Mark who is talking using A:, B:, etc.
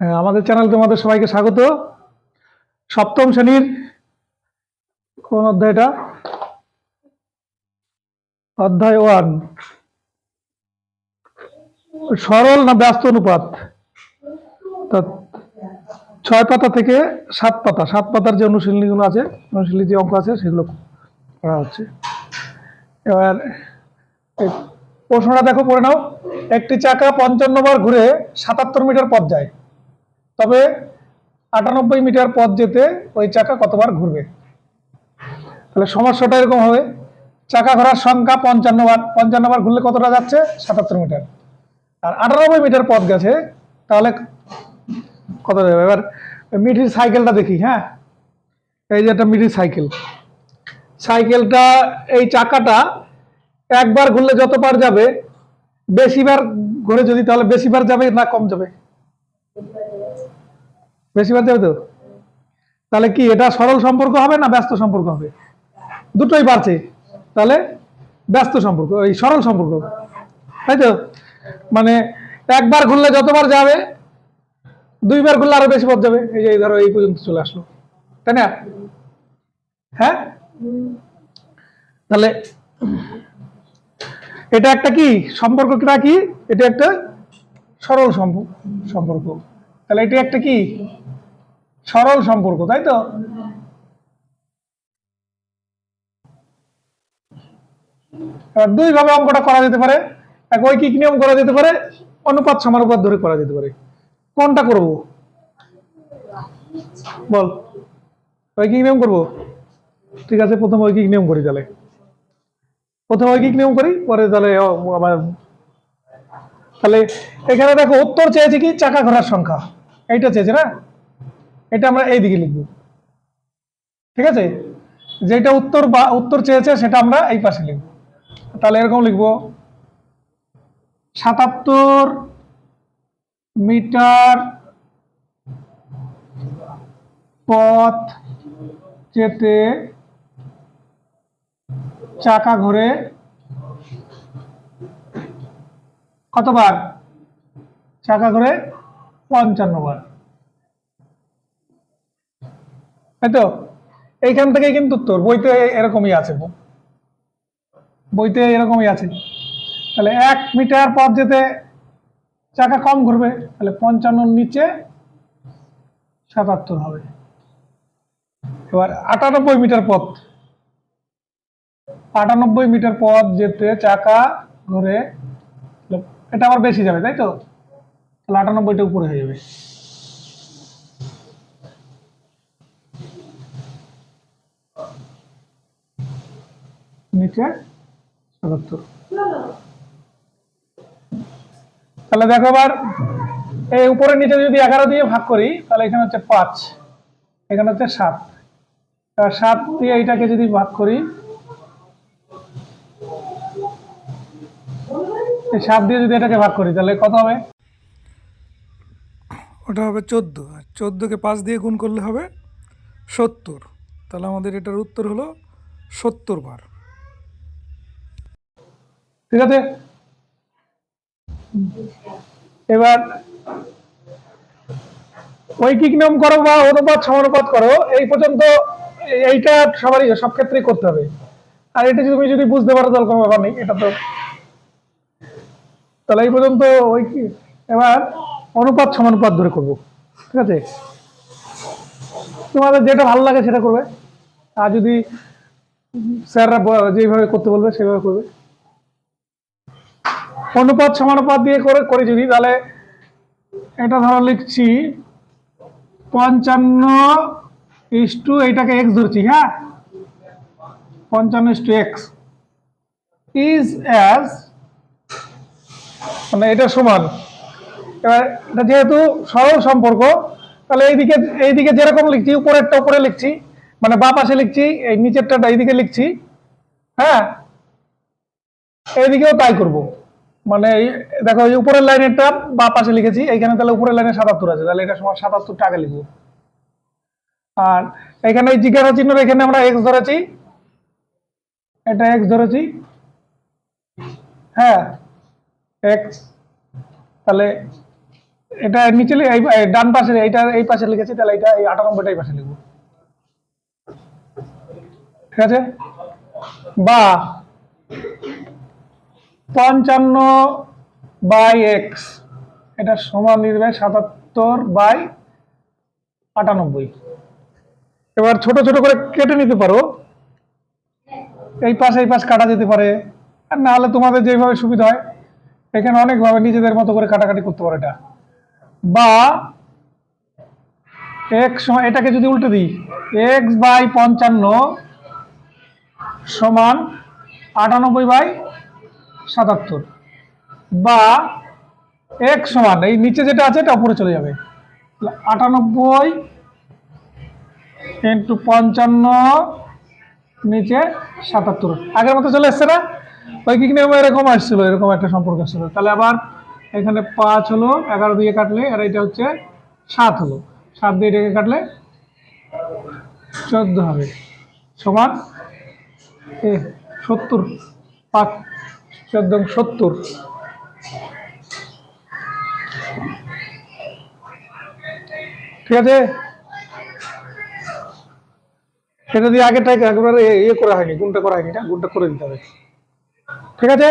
A: আমাদের চ্যানেল তোমাদের সবাইকে স্বাগত। সপ্তম শ্রেণির কোন অধ্যায়টা অধ্যায় ওয়ান সরল না ব্যস্ত অনুপাত? তা ছয় পাতা থেকে সাত পাতা। সাত পাতার যে অনুশীলনীগুলো আছে অনুশীলনী যে অঙ্ক আছে, সেগুলো করা হচ্ছে। এবার প্রশ্নটা দেখো, পড়ে নাও। একটি চাকা পঞ্চান্ন বার ঘুরে সাতাত্তর মিটার পথ যায়। তবে আটানব্বই মিটার পথ যেতে ওই চাকা কতবার ঘুরবে? তাহলে সমস্যাটা এরকম হবে। চাকা ঘোরার সংখ্যা পঞ্চান্ন বার পঞ্চান্ন বার ঘুরলে কতটা যাচ্ছে? সাতাত্তর মিটার। আর আটানব্বই মিটার পথ গেছে, তাহলে কত যাবে? এবার মিডির সাইকেলটা দেখি হ্যাঁ? এই যে একটা মিডির সাইকেল সাইকেলটা এই চাকাটা একবার ঘুরলে যতবার যাবে, বেশিবার ঘুরে যদি, তাহলে বেশিবার যাবে না কম যাবে। বেশিবার যাবে তো। তাহলে কি এটা সরল সম্পর্ক হবে না ব্যস্ত সম্পর্ক হবে? দুটোই বাড়ছে তাহলে ব্যস্ত সম্পর্ক, এই সরল সম্পর্ক। তাই তো? মানে একবার ঘুরলে যতবার যাবে, দুইবার ঘুরলে আরও বেশি পথ যাবে। এই যে ধরো এই পর্যন্ত চলে আসলো। তাই না? হ্যাঁ? তাহলে এটা একটা কি? সম্পর্কটা কি? এটা একটা সরল সম্প- সম্পর্ক। তাহলে এটা একটা কি? সরল সম্পর্ক তাই তো? দুই ভাবে অঙ্কটা করা যেতে পারে। এক ঐকিক নিয়ম করা যেতে পারে অনুপাত সমানুপাত ধরে করা যেতে পারে। কোনটা করব? বল। ঐকিক নিয়ম করব? ঠিক আছে প্রথম ঐকিক নিয়ম করি তাহলে। প্রথম ঐকিক নিয়ম করি পরে তাহলে ও, আবার তাহলে এখানে দেখো উত্তর চেয়েছে কি চাকা ঘোরার সংখ্যা। এইটা চেয়েছে না? এটা আমরা এই দিকে লিখব। ঠিক আছে? যেটা উত্তর বা উত্তর চেয়েছে সেটা আমরা এই পাশে লিখব। তাহলে এরকম লিখব। সাতাত্তর মিটার পথ যেতে চাকা ঘুরে কতবার? চাকা ঘুরে পঞ্চান্ন বার। তাই তো? এইখান থেকে কিন্তু উত্তর। বইতে এরকমই আছে বইতে এরকমই আছে। তাহলে এক মিটার পথ যেতে চাকা কম ঘুরবে, তাহলে পঞ্চান্নর নিচে সাতাত্তর হবে। এবার আটানব্বই মিটার পথ। আটানব্বই মিটার পথ যেতে চাকা ঘুরে এটা আবার বেশি যাবে, তাই তো? তাহলে আটানব্বইটা উপরে হয়ে যাবে। নিচে সাতাত্তর তাহলে দেখো এবার, এই উপরে নিচে যদি এগারো দিয়ে ভাগ করি, তাহলে এখানে হচ্ছে পাঁচ, এখানে হচ্ছে সাত। সাত দিয়ে এইটাকে যদি ভাগ করি সাত দিয়ে যদি এটাকে ভাগ করি তাহলে কত হবে? ওটা হবে চোদ্দ। আর চোদ্দোকে পাঁচ দিয়ে গুণ করলে হবে সত্তর। তাহলে আমাদের এটার উত্তর হলো সত্তর বার। ঠিক আছে? এবার ঐকিক নিয়ম করো বা অনুপাত সমানুপাত করো। এই পর্যন্ত এইটা সবারই সব ক্ষেত্রেই করতে হবে। আর এটা যদি তুমি যদি বুঝতে পারো তাহলে কোনো ব্যাপার নেই। এটা তো তাহলে এই পর্যন্ত ওই এবার অনুপাত সমানুপাত ধরে করব। ঠিক আছে? তোমাদের যেটা ভালো লাগে সেটা করবে। আর যদি স্যাররা যেভাবে করতে বলবে, সেভাবে করবে। অনুপাত সমানুপাত দিয়ে করে করি যদি, তাহলে এটা ধরো লিখছি পঞ্চান্ন ইস টু এইটাকে এক্স ধরছি হ্যাঁ? পঞ্চান্ন is to X is as মানে এটা সমান। এবার এটা যেহেতু সরল সম্পর্ক, তাহলে এইদিকে এইদিকে যেরকম লিখছি, উপরেরটা উপরে লিখছি মানে বা পাশে লিখছি, এই নিচেরটা এইদিকে লিখছি হ্যাঁ? এইদিকেও তাই করব। মানে দেখো, এই উপরের লাইনেরটা বা পাশে লিখেছি, এইখানে তাহলে উপরের লাইনে সাতাত্তর আছে, তাহলে এটা সমান সাতাত্তর টাকা লিখব। আর এখানে এই জিজ্ঞাসা চিহ্ন এখানে আমরা এক্স ধরেছি। এটা এক্স ধরেছি। হ্যাঁ? এক্স তাহলে এটা নিচে ডান পাশে, এইটা এই পাশে লিখেছি, তাহলে এটা এই আটানব্বইটা এই পাশে লিখব। ঠিক আছে? বা পঞ্চান্ন বাই এক্স, এটা সমান নির্বে সাতাত্তর বাই আটানব্বই। এবার ছোট ছোট করে কেটে নিতে পারো। এই পাশ এই পাশ কাটা যেতে পারে। আর না হলে তোমাদের যেভাবে সুবিধা হয় এখানে অনেকভাবে নিজেদের মতো করে কাটাকাটি করতে পারো এটা। বা এক্স এটাকে যদি উল্টে দিই এক্স বাই পঞ্চান্ন সমান আটানব্বই বাই সাতাত্তর। বা এক সমান, এই নিচে যেটা আছে এটা উপরে চলে যাবে। আটানব্বই ইন্টু পঞ্চান্ন নিচে সাতাত্তর। আগের মতো চলে এসছে না? ওই কিক নিয়ম এরকম আসছিল, এরকম একটা সম্পর্ক আসছিল তাহলে আবার এখানে পাঁচ হলো, এগারো দিয়ে কাটলে, আর এটা হচ্ছে সাত হলো। সাত দিয়ে এটাকে কাটলে চোদ্দ হবে। সমান, এ, সত্তর, পাঁচ, চোদ্দ সত্তর। ঠিক আছে? সেটা দিয়ে আগেরটা একবারে ইয়ে করা হয়নি, গুণটা করা হয়নি, এটা গুণটা করে দিতে হবে। ঠিক আছে